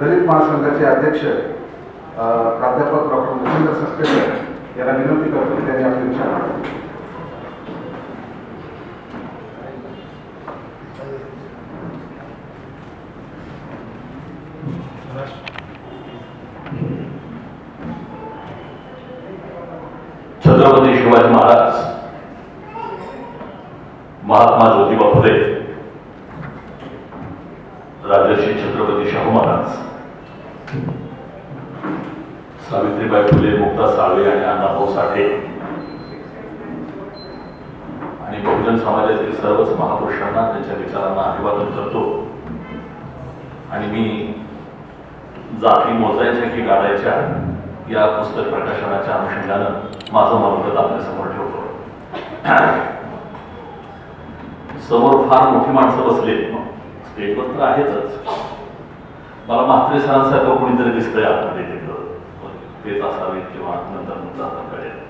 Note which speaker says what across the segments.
Speaker 1: दलित महासंघाचे अध्यक्ष प्राध्यापक डॉक्टर मुखेंद्र सत्तेकर यांना विनंती करतो की त्यांनी आपले विचार मांडावे.
Speaker 2: छत्रपती शिवाजी महाराज महात्मा ज्योतिबा फुले राजर्षी छत्रपती शाहू महाराज सावित्रीबाई फुले मुक्ता साळवे आणि अण्णाभाऊ साठे. आणि बहुजन समाजातील सर्वच महापुरुषांना त्यांच्या विचारांना अभिवादन करतो. आणि मी जाती मोजायच्या की गाडायच्या या पुस्तक प्रकाशनाच्या अनुषंगानं माझं मनोगत आपल्यासमोर ठेवतो. समोर फार मोठी माणसं बसले स्टेजवर तर आहेतच. मला म्हात्रे सरांसारखं कोणीतरी दिसतंय आतमध्ये. तिथं असावेत किंवा नंतर नंतर कळेल.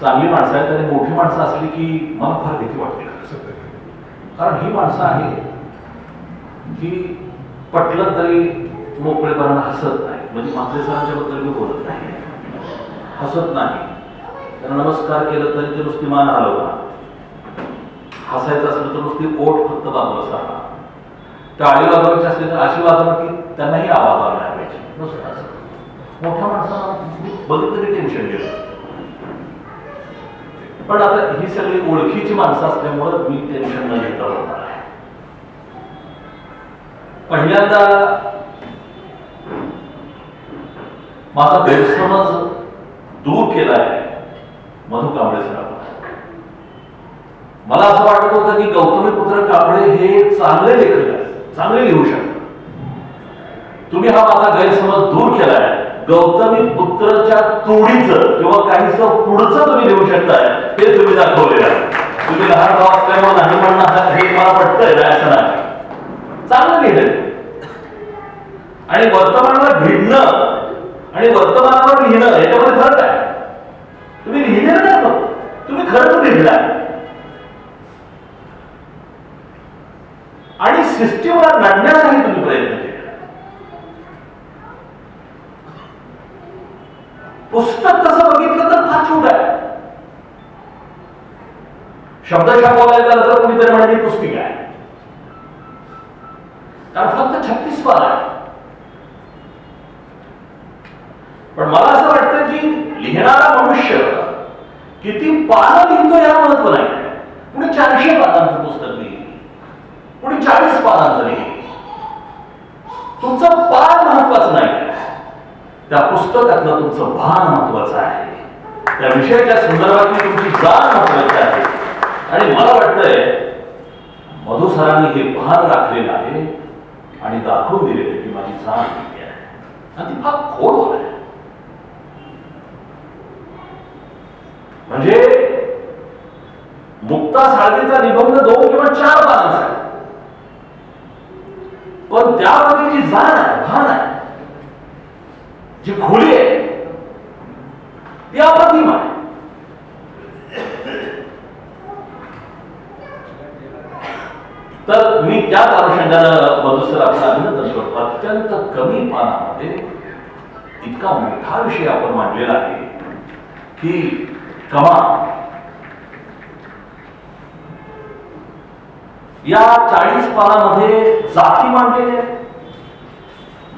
Speaker 2: चांगली माणसं आहेत आणि मोठी माणसं असली की मला फार भीती वाटते. कारण ही माणसं आहे की पटलं तरी मोकळेपणानं हसत नाही. म्हणजे मात्र सरांच्या बद्दल मी बोलत नाही. हसत नाही. त्यांना नमस्कार केलं तरी ते नुसती मान हलवणार हसायचं असलं तर नुसती ओठ फक्त बाजूला सारा टाळी वाजवायची असली तर अशी वाजवणार की त्यांनाही आवाज आला नुसतं असं मोठ्या माणसाला बघितलं तरी टेन्शन घेत पण आता ही सगळी ओळखीची माणसं असल्यामुळं मी टेन्शन न घेता आहे. पहिल्यांदा माझा गैरसमज दूर केला आहे मधु कांबळे सरांना मला असं वाटत होतं की गौतमी पुत्र कांबळे हे चांगले लेखक आहेत चांगले लिहू शकतात. तुम्ही हा माझा गैरसमज दूर केलाय. गौतमी पुत्रच्या तोडीचं किंवा काहीच पुढचं तुम्ही लिहू शकताय ते तुम्ही दाखवलेलं आहे. तुम्ही लहान भाव असल्यामुळे नाही म्हणणार हे मला पटतंय ना असं नाही. चांगलं लिहिलंय. आणि वर्तमानाला भिडणं आणि वर्तमानावर लिहिणं याच्यामध्ये फरक आहे. तुम्ही लिहिलेलं नाही फक्त तुम्ही खरंच लिहिलाय आणि सिस्टीमला लढण्याचाही तुम्ही प्रयत्न केला पुस्तक तसं बघितलं तर फार छोट आहे. शब्दशा बोलायला झालं तर कुणीतरी म्हणाली पुस्तिका आहे. कारण फक्त छत्तीस पान आहे. पण मला असं वाटतं की लिहिणारा मनुष्य किती पानं लिहितो या महत्त्व नाही. कुणी चारशे पानांचं पुस्तक लिहिली? कुणी चाळीस पानांचं लिहिली? तुमचं पान महत्वाचं नाही. त्या पुस्तकातलं तुमचं भान महत्वाचं आहे. त्या विषयाच्या संदर्भातली तुमची जाण महत्वाची आहे. आणि मला वाटतंय मधुसरांनी हे भान राखलेलं आहे आणि दाखवून दिलेलं आहे की माझी जाण किती आहे. आणि ती फार खोल आहे. म्हणजे मुक्ता साळगीचा निबंध दोन किंवा चार पानांचा आहे. पण त्यामध्ये जी जाण आहे भान आहे जी खोली आहे ती अप्रतिम आहे तर मी त्याच अनुषंगानं मधुसर आपलं अभिनंदन करतो. अत्यंत कमी पानामध्ये इतका मोठा विषय आपण मांडलेला आहे की कमा. या चाळीस पानामध्ये जाती मांडलेली आहे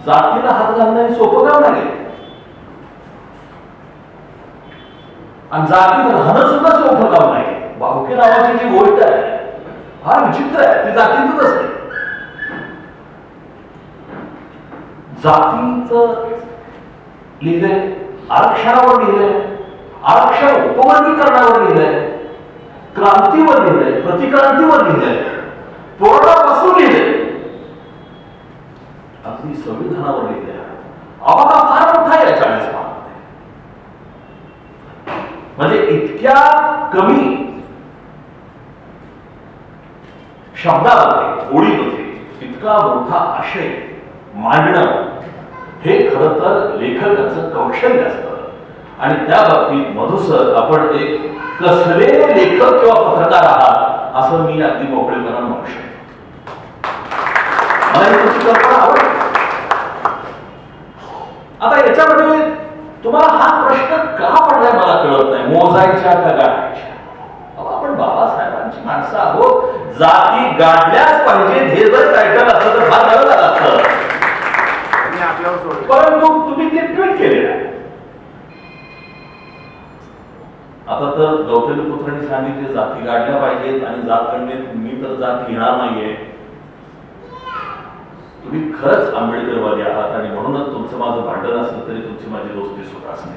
Speaker 2: जातीला हात घालणं सोपं काम नाही. आणि जातीत राहणं सुद्धा सोपं काम नाही भावके नावाची जी गोष्ट आहे फार विचित्र आहे ती जातीतच असते जातीच लिहिलंय आरक्षणावर लिहिलंय आरक्षण उपवर्गीकरणावर लिहिलंय क्रांतीवर लिहिलंय प्रतिक्रांतीवर लिहिलंय तोरणापासून लिहिलंय. अगदी संविधानावर लिहिलंय. आवाका फार मोठा आहे या चाळीस म्हणजे इतक्या कमी शब्दामध्ये ओळीमध्ये इतका मोठा आशय मांडणं हे खरं तर लेखकाचं कौशल्य असतं. आणि त्या बाबतीत मधुसर आपण एक कसले लेखक किंवा पत्रकार आहात असं मी अगदी मोकळेपणा म्हणू शकतो. मला आवडते आता याच्यामध्ये तुम्हाला हा प्रश्न का पडलाय मला कळत नाही. मोजायच्या का गाडायच्या अहो, आपण बाबासाहेबांची माणसं आहोत. जाती गाडल्याच पाहिजेत हे जर टायटल असतं तर फार झालं असतं परंतु तुम्ही ते ट्विट केलेलं आहे. आता तर गौतमी पुत्रांनी सांगितले जाती गाडल्या पाहिजेत आणि जात काढणे मी तर जात लिहिणार नाहीये. तुम्ही खरंच आंबेडकरवादी आहात आणि म्हणूनच तुमचं माझं भांडण असलं तरी तुमची माझी दोस्ती सुद्धा असते.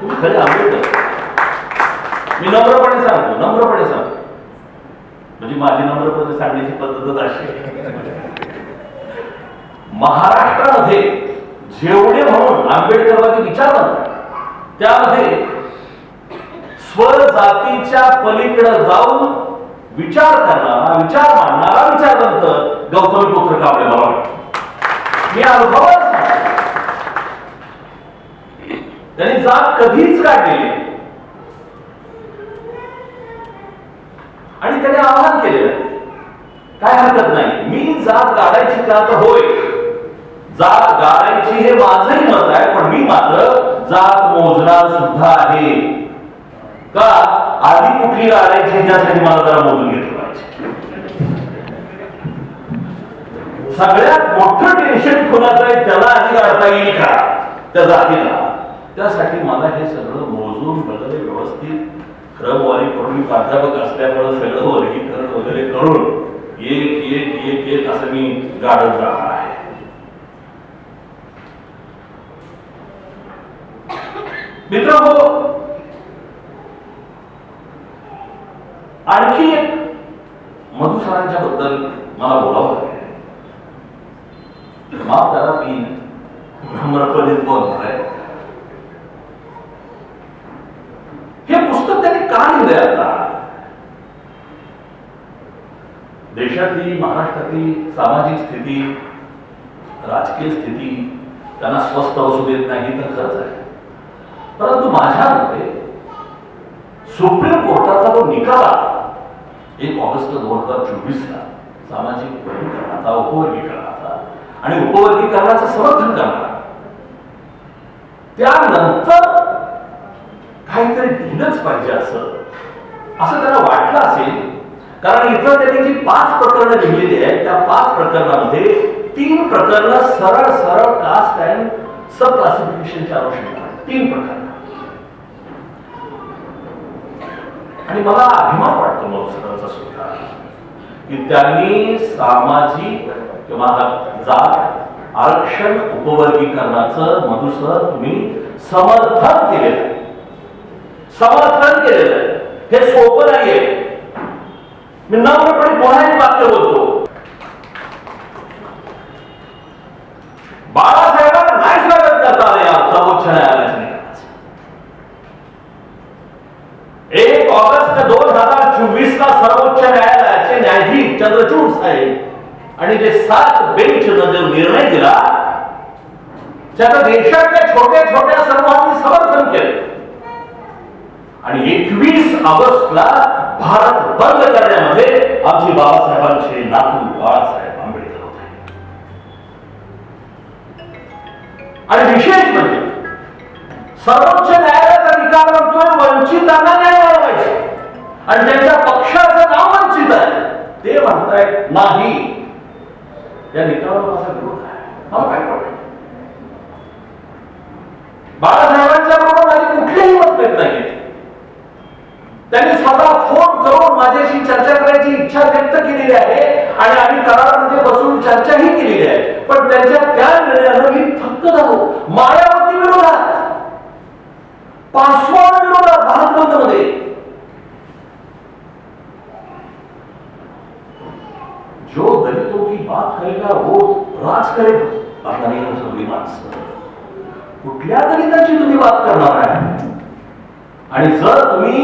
Speaker 2: तुम्ही खरे आंबेडकर. मी नम्रपणे सांगतो नम्रपणे सांगतो. म्हणजे माझी नम्रपणे सांगण्याची पद्धतच अशी महाराष्ट्रामध्ये जेवढे म्हणून आंबेडकरवादी विचार म्हणतात त्यामध्ये स्वजातीच्या पलीकडे जाऊन विचार करणारा विचार मांडणारा विचारवंत गौतमी पुत्र काबळे मला वाटतं मी अनुभवच त्यांनी जात कधीच काढलेली आणि त्याने आवाहन केलेलं आहे. काय हरकत नाही. मी जात गाडायची का तर होय. जात गाडायची हे माझंही मत आहे पण मी मात्र जात मोजणार सुद्धा आहे. का? आधी कुठली गाडायची त्यासाठी मला जरा मोजून घेतलं पाहिजे. सगळ्यात मोठं टेन्शन कोणाचं आहे त्याला आधी काढता येईल का? त्या जातीला. त्यासाठी मला हे सगळं मोजून वगैरे व्यवस्थित क्रमवारी करून मी प्राध्यापक असल्यामुळे सगळं वर्गीकरण वगैरे करून एक एक एक एक असं मी गाडत राहणार आहे. मित्र हो आणखी एक मधुसरांच्या बद्दल मला बोलावं लागेल माफ करा मी नम्रपणे बोलणार आहे? हे पुस्तक त्यांनी का लिहिलंय आता? देशातली महाराष्ट्रातली सामाजिक स्थिती राजकीय स्थिती त्यांना स्वस्थ असू देत नाही तर खरंच आहे. परंतु माझ्या मते सुप्रीम कोर्टाचा जो निकाल आला एक ऑगस्ट दोन हजार चोवीसला सामाजिक वर्गीकरणाचा उपवर्गीकरण आणि उपवर्गीकरणाचं समर्थन करणारा. त्यानंतर काहीतरी लिहिलंच पाहिजे असं असं त्यांना वाटलं असेल. कारण इथं त्यांनी जी पाच प्रकरणं लिहिलेली आहेत त्या पाच प्रकरणामध्ये तीन प्रकरणं सरळ सरळ कास्ट अँड सब क्लासिफिकेशनच्या अनुषंगाने तीन प्रकरण. आणि मला अभिमान वाटतो मधुसरांचा सुद्धा की त्यांनी सामाजिक किंवा जात आरक्षण उपवर्गीकरणाचं मधुसर तुम्ही समर्थन केलेलं आहे. समर्थन केलेलं आहे. हे सोपं नाहीये. मी नम्रपणे पुन्हा एक वाक्य बोलतो. बाळासाहेबांना नाही स्वागत करता आले या सर्वोच्च न्यायालयाच्या एक ऑगस्ट दोन हजार चोवीस ला सर्वोच्च न्यायालयाचे न्यायाधीश चंद्रचूड साहेब आणि जे सात बेंच जो निर्णय दिला त्याचं देशातल्या छोट्या छोट्या सर्वांनी समर्थन केलं. आणि एकवीस ऑगस्टला भारत बंद करण्यामध्ये आमचे बाबासाहेबांचे नातू बाळासाहेब आंबेडकर होते. आणि विशेष म्हणजे सर्वोच्च न्यायालयाचा निकाल म्हणतोय वंचितांना न्याय मिळाला पाहिजे आणि ज्यांच्या पक्षाचं नाव वंचित आहे. ते म्हणतायत नाही. या निकालावर माझा विरोध आहे. मला काय वाटतं बाळासाहेबांच्या बरोबर माझी कुठलीही मतभेद नाही त्यांनी स्वतः फोन करून माझ्याशी चर्चा करायची इच्छा व्यक्त केलेली आहे आणि आम्ही करारामध्ये बसून चर्चाही केलेली आहे. पण त्यांच्या त्या निर्णयानं मी थक्क झालो. मायावती विरोधात पासवान विरोधात भारत बंदमध्ये जो दलितों की रोज राज करेल आता नाही सगळी माणसं. कुठल्या दलितांची तुम्ही बात करणार आहे. आणि जर तुम्ही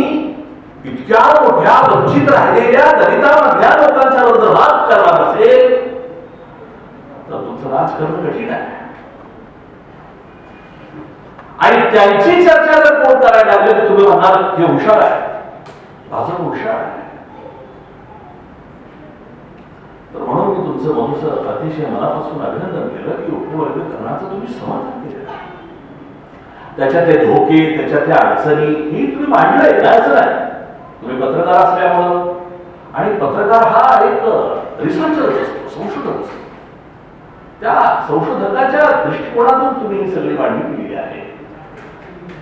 Speaker 2: इतक्या मोठ्या वंचित राहिलेल्या दलितांमधल्या लोकांच्या बद्दल राज करणार असेल तर तुमचं राज करणं कठीण आहे. आणि त्यांची चर्चा जर कोण करायला लागले तर तुम्ही म्हणाल हे हुशार आहे. भाजप हुशार आहे तर म्हणून मी म्हणून तुमचं वंश अतिशय मनापासून अभिनंदन केलं की उपवर्गीकरणाचं तुम्ही समर्थन केलं त्याच्या ते धोके त्याच्यातल्या अडचणी ही तुम्ही मांडलंय काय असं नाही. तुम्ही पत्रकार असल्यामुळं. आणि पत्रकार हा एक रिसर्चरच असतो संशोधक असतो. त्या संशोधकाच्या दृष्टिकोनातून तुम्ही ही सगळी मांडणी केलेली आहे.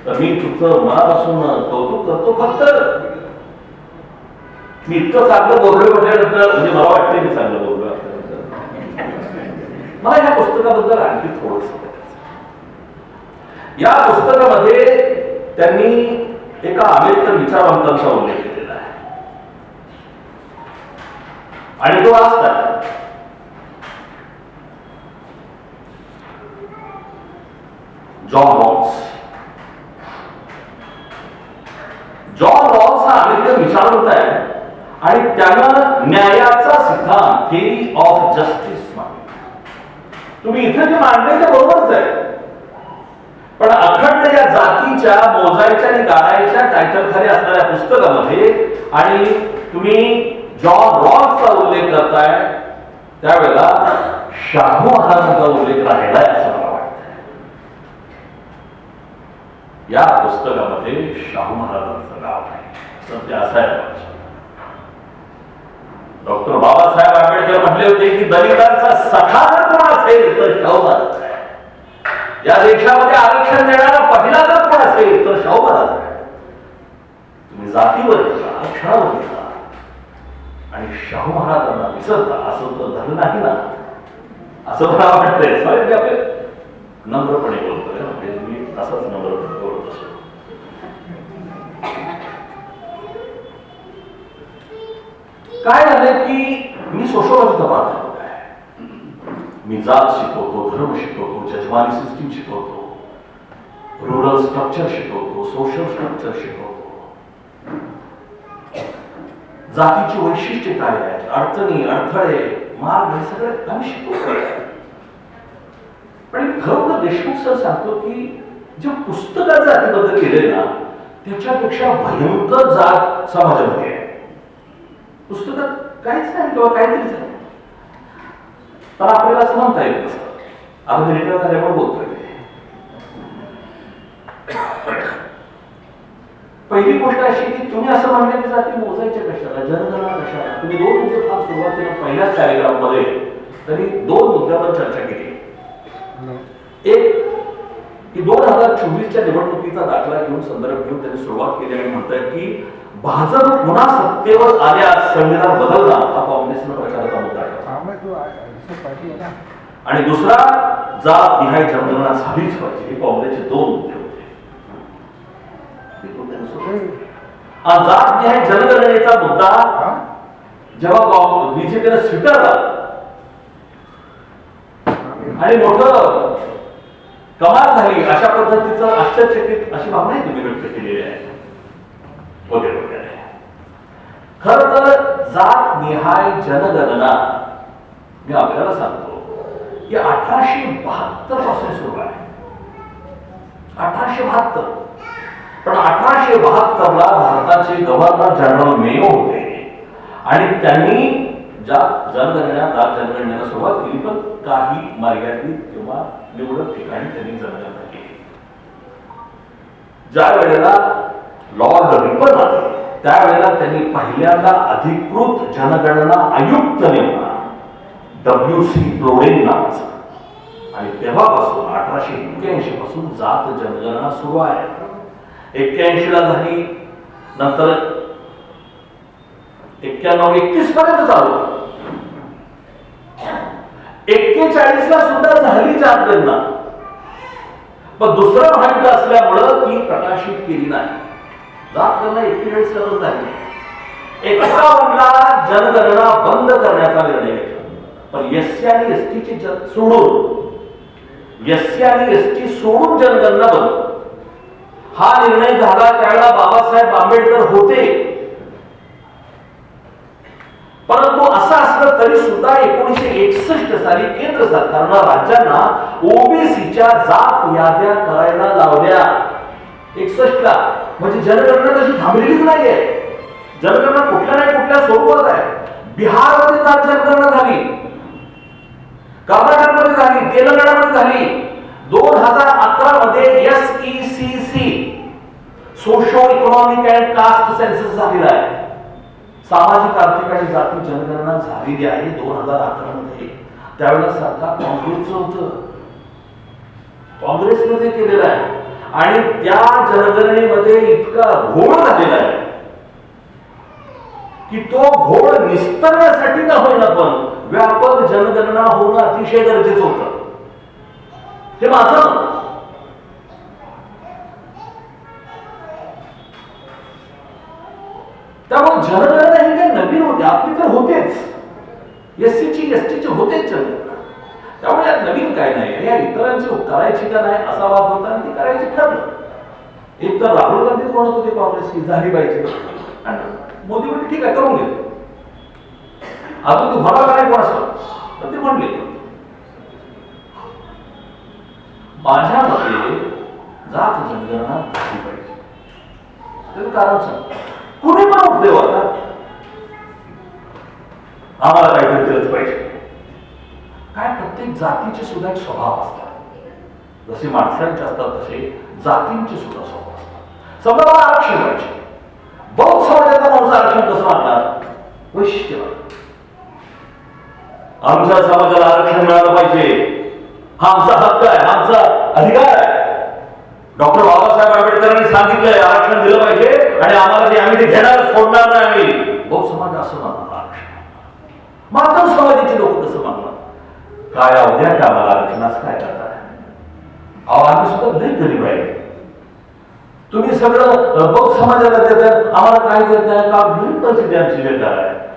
Speaker 2: तर मी तुमचं मनापासून कौतुक करतो फक्त. मी इतकं चांगलं बोललो म्हटल्यानंतर म्हणजे मला वाटतं मी चांगलं बोललो मला या पुस्तकाबद्दल आणखी थोडस या पुस्तकामध्ये त्यांनी एका आंबेडकर विचारवंतांचा उल्लेख केलेला आहे. आणि तो असतात जॉन बॉक्स जॉन रॉक्स हा अमेरिकन विचारवंत आहे आणि त्यानं न्यायाचा सिद्धांत थेरी ऑफ जस्टिस तुम्ही इथे जे मांडले ते बरोबरच आहे. पण अखंड या जातीच्या मोजायच्या आणि गाळायच्या टायटल खाली असणाऱ्या पुस्तकामध्ये आणि तुम्ही जॉन रॉसचा उल्लेख करताय त्यावेळेला शाहू महाराजांचा उल्लेख राहिलाय असं मला वाटतं या पुस्तकामध्ये शाहू महाराजांचं नाव आहे. सध्या असायला पाहिजे डॉक्टर बाबासाहेब आंबेडकर म्हटले होते की दलितांचा सखा कोण असेल तर शाहू या देशामध्ये आरक्षण देणारा पहिला जर कोण असेल तर शाहू महाराज तुम्ही जातीवर गेला आरक्षणावर गेला आणि शाहू महाराजांना विसरता असं तर झालं नाही ना असं मला वाटतंय. सॉरी मी आपले नम्रपणे बोलतोय म्हणजे तुम्ही असंच नम्रपणे बोलत असतो काय झालं की मी सोशोलॉजीचा पाठ मी जात शिकवतो धर्म शिकवतो जजमानी सिस्टीम शिकवतो रुरल स्ट्रक्चर शिकवतो सोशल स्ट्रक्चर शिकवतो. जातीची वैशिष्ट्ये काय आहेत? अडचणी अडथळे मार्ग हे सगळे आम्ही शिकवतो. पण खरं खरोखर देशमुख सर सांगतो की जे पुस्तकात जातीबद्दल केले ना त्याच्यापेक्षा भयंकर जात समाजामध्ये आहे. पुस्तकात काहीच नाही किंवा काहीतरीच आहे. पण आपल्याला असं म्हणता येत नसतं. आपण रिटायर झाल्यामुळे बोलतोय. पहिली गोष्ट अशी की तुम्ही असं म्हणले की जाती मोजायच्या कशाला? जनगणना कशाला? तुम्ही दोन मुद्दे फार सुरुवातीला पहिल्याच पॅरेग्राफमध्ये तरी दोन मुद्द्यावर चर्चा केली. एक की दोन हजार चोवीसच्या निवडणुकीचा दाखला घेऊन संदर्भ घेऊन त्यांनी सुरुवात केली आणि म्हणतायत की भाजप पुन्हा सत्तेवर आल्यास संविधान बदलणार हा काँग्रेसनं प्रचाराचा मुद्दा आणि दुसरा जात निहाय जनगणना झालीच पाहिजे हे काँग्रेसचे दोन मुद्दे होते. हे जात निहाय जनगणनेचा मुद्दा. जेव्हा बीजेपीने स्वीकारला. आणि मोठं कमाल झाली. अशा पद्धतीचं आश्चर्यचकित अशी भावनाही तुम्ही व्यक्त केलेली आहे. वगैरे वगैरे खर तर जात निहाय जनगणना मी आपल्याला सांगतो की अठराशे बहात्तरपासून सुरू आहे. अठराशे बहात्तर. पण अठराशे बहात्तरला भारताचे गव्हर्नर जनरल मेयो होते. आणि त्यांनी ज्या जनगणना जात जनगणनेला सुरुवात केली पण काही मर्यादित किंवा निवडक ठिकाणी त्यांनी जनगणना केली. ज्या वेळेला लॉर्ड रिपन आले त्यावेळेला त्यांनी पहिल्यांदा अधिकृत जनगणना आयुक्त नेमला. डब्ल्यू सी प्लोडेन नावाचं आणि तेव्हापासून अठराशे एक्क्याऐंशी पासून जात जनगणना सुरू आहे. एक्क्याऐंशी ला झाली नंतर एक्क्याण्णव एकतीस पर्यंत चालू. एक्केचाळीस ला सुद्धा झाली जात गणना पण दुसरं महायुद्ध असल्यामुळं ती प्रकाशित केली नाही. जात गणना एक्केचाळीस ला झाली. एकावन्नला जनगणना बंद करण्याचा निर्णय घेतला. पण एससी आणि एसटीची ची सोडून एससी आणि एसटी सोडून जनगणना बंद. हा निर्णय झाला त्यावेळेला बाबासाहेब आंबेडकर होते. परंतु असं असलं तरी सुद्धा एकोणीशे एकसष्ट साली केंद्र सरकारनं राज्यांना ओबीसीच्या जात याद्या करायला लावल्या. एकसष्ट ला म्हणजे जनगणना तशी थांबलेलीच नाहीये. जनगणना कुठल्या नाही कुठल्या स्वरूपात आहे. बिहारमध्ये जात जनगणना झाली. कर्नाटकमध्ये झाली तेलंगणामध्ये झाली. दोन हजार अकरा मध्ये S E C C socio economic and caste census झालेला आहे. सामाजिक आर्थिक आणि जाती जनगणना झालेली आहे दोन हजार अकरा मध्ये. त्यावेळेला सरकार काँग्रेसचं होतं. काँग्रेसने ते केलेलं आहे. आणि त्या जनगणनेमध्ये इतका घोळ झालेला आहे की तो घोळ निस्तरण्यासाठी का होईना पण. व्यापक जनगणना होणं अतिशय गरजेचं होतं. हे माझं त्यामुळे जनगणना ही काही नवीन होती आपली तर होतेच. एस ची एस होतेच जनगणना. त्यामुळे यात नवीन काय नाही. या इतरांची करायची का नाही असा वाद होता आणि ती करायची ठरलं. एक तर राहुल गांधी म्हणत होते काँग्रेसची? झाली पाहिजे आणि मोदी म्हणजे ठीक आहे करून घेतो अजून तू घोडा काय कोणाचं? तर ते म्हणले माझ्या मते जात जनगणना झाली पाहिजे. त्याचं कारण सांग. कुणी पण उठले होता आम्हाला काहीतरी केलंच पाहिजे. काय प्रत्येक जातीचे सुद्धा एक स्वभाव असतात. जसे माणसांचे असतात तसे जातींचे सुद्धा स्वभाव असतात. समजा आरक्षण पाहिजे. बौद्ध समाजाचा माणूस आरक्षण कसं आणणार वैशिष्ट्य आमच्या समाजाला आरक्षण मिळालं पाहिजे. हा आमचा हक्क आहे आमचा अधिकार आहे. डॉक्टर बाबासाहेब आंबेडकरांनी सांगितलंय आरक्षण दिलं पाहिजे आणि आम्हाला ते आम्ही ते घेणार सोडणार नाही आम्ही. बौद्ध समाज असं मानणार आरक्षण. मातम समाजाचे लोक कसं मागणार काय अवघ्या का आम्हाला आरक्षणास काय करताय अहो आम्ही सुद्धा लई गरीब आहे. तुम्ही सगळं बहु बौद्ध समाजाला देतात आम्हाला काय देत नाही का? गरीब परिस्थिती आमची बेकार आहे.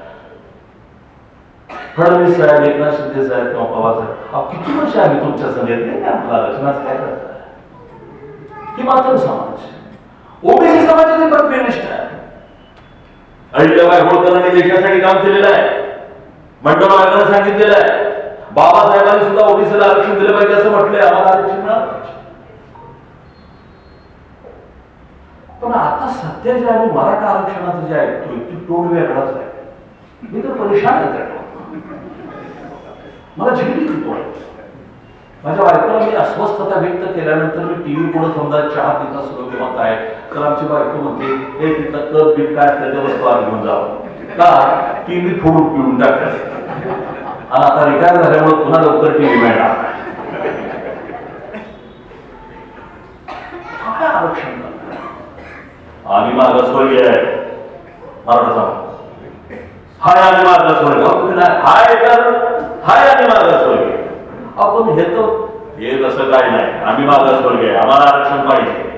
Speaker 2: फडणवीस साहेब एकनाथ शिंदे साहेब किंवा पवार साहेब किती वर्ष आम्ही तुमच्या संगत नाही आपला रचनाच काय करताय ही मात्र समाज. ओबीसी समाजाचे पण आहे अहिल्याबाई होळकरांनी देशासाठी काम केलेलं आहे. मंडळ आयोगाने सांगितलेलं आहे. बाबासाहेबांनी सुद्धा ओबीसीला आरक्षण दिलं पाहिजे असं म्हटलंय. आम्हाला आरक्षण मिळालं पाहिजे. पण आता सध्या जे आम्ही मराठा आरक्षणाचं जे ऐकतोय ती टोल वेगळाच आहे. मी तर परेशान आहे मला झिंगली ती माझ्या बायकोला मी अस्वस्थता व्यक्त केल्यानंतर मी टीव्ही पुढे समजा चहा पिता सुरू किंवा काय तर आमची बायको म्हणते हे तिथं कप बीप काय असतं वस्तू आत घेऊन जावं का? टीव्ही फोडून पिऊन टाकतात. आणि आता रिटायर झाल्यामुळे पुन्हा लवकर टीव्ही मिळणार आरक्षण? करणार? आम्ही मागासवर्गीय आहे. मराठा हाय आणि तुम्ही नाही हाय तर हाय आणि मागासवर्गीय आपण हे तर हे तसं काय नाही. आम्ही मागासवर्गीय आहे आम्हाला आरक्षण पाहिजे.